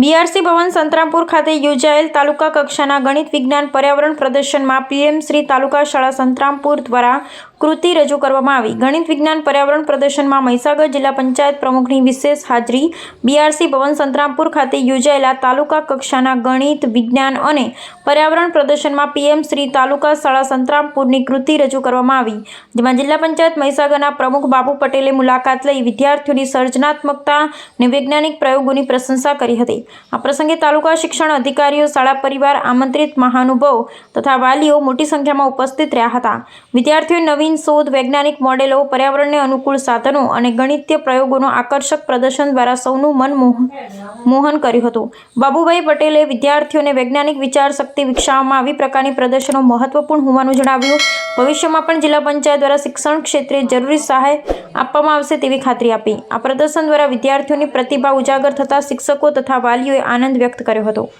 BRC ભવન સંતરામપુર ખાતે યોજાયેલ તાલુકા કક્ષાના ગણિત વિજ્ઞાન પર્યાવરણ પ્રદર્શનમાં પીએમ શ્રી તાલુકા શાળા સંતરામપુર દ્વારા કૃતિ રજૂ કરવામાં આવી. ગણિત વિજ્ઞાન પર્યાવરણ પ્રદર્શનમાં મહીસાગર જિલ્લા પંચાયત પ્રમુખની વિશેષ હાજરી. બીઆરસી ભવન સંતરામપુર ખાતે યોજાયેલા તાલુકા કક્ષાના ગણિત વિજ્ઞાન અને પર્યાવરણ પ્રદર્શનમાં પીએમ શ્રી તાલુકા શાળા સંતરામપુરની કૃતિ રજૂ કરવામાં આવી. જેમાં જિલ્લા પંચાયત મહીસાગરના પ્રમુખ બાબુ પટેલે મુલાકાત લઈ વિદ્યાર્થીઓની સર્જનાત્મકતા અને વૈજ્ઞાનિક પ્રયોગોની પ્રશંસા કરી હતી. આ પ્રસંગે તાલુકા શિક્ષણ અધિકારીઓ, શાળા પરિવાર, આમંત્રિત મહાનુભવ તથા વાલીઓ મોટી સંખ્યામાં ઉપસ્થિત રહ્યા હતા. વિદ્યાર્થીઓએ નવીન શોધ વૈજ્ઞાનિક મોડેલો, પર્યાવરણને અનુકૂળ સાધનો અને ગણિતીય પ્રયોગોનું આકર્ષક પ્રદર્શન દ્વારા સૌનું મન મોહ- મોહન કર્યું હતું. બાબુભાઈ પટેલે વિદ્યાર્થીઓને વૈજ્ઞાનિક વિચાર શક્તિ વિકસાવવામાં આવી પ્રકારની પ્રદર્શનો મહત્વપૂર્ણ હોવાનું જણાવ્યું. ભવિષ્યમાં પણ જિલ્લા પંચાયત દ્વારા શિક્ષણ ક્ષેત્રે જરૂરી સહાય આપવામાં આવશે તેવી ખાતરી આપી. આ પ્રદર્શન દ્વારા વિદ્યાર્થીઓની પ્રતિભા ઉજાગર થતાં શિક્ષકો તથા વાલીઓએ આનંદ વ્યક્ત કર્યો હતો.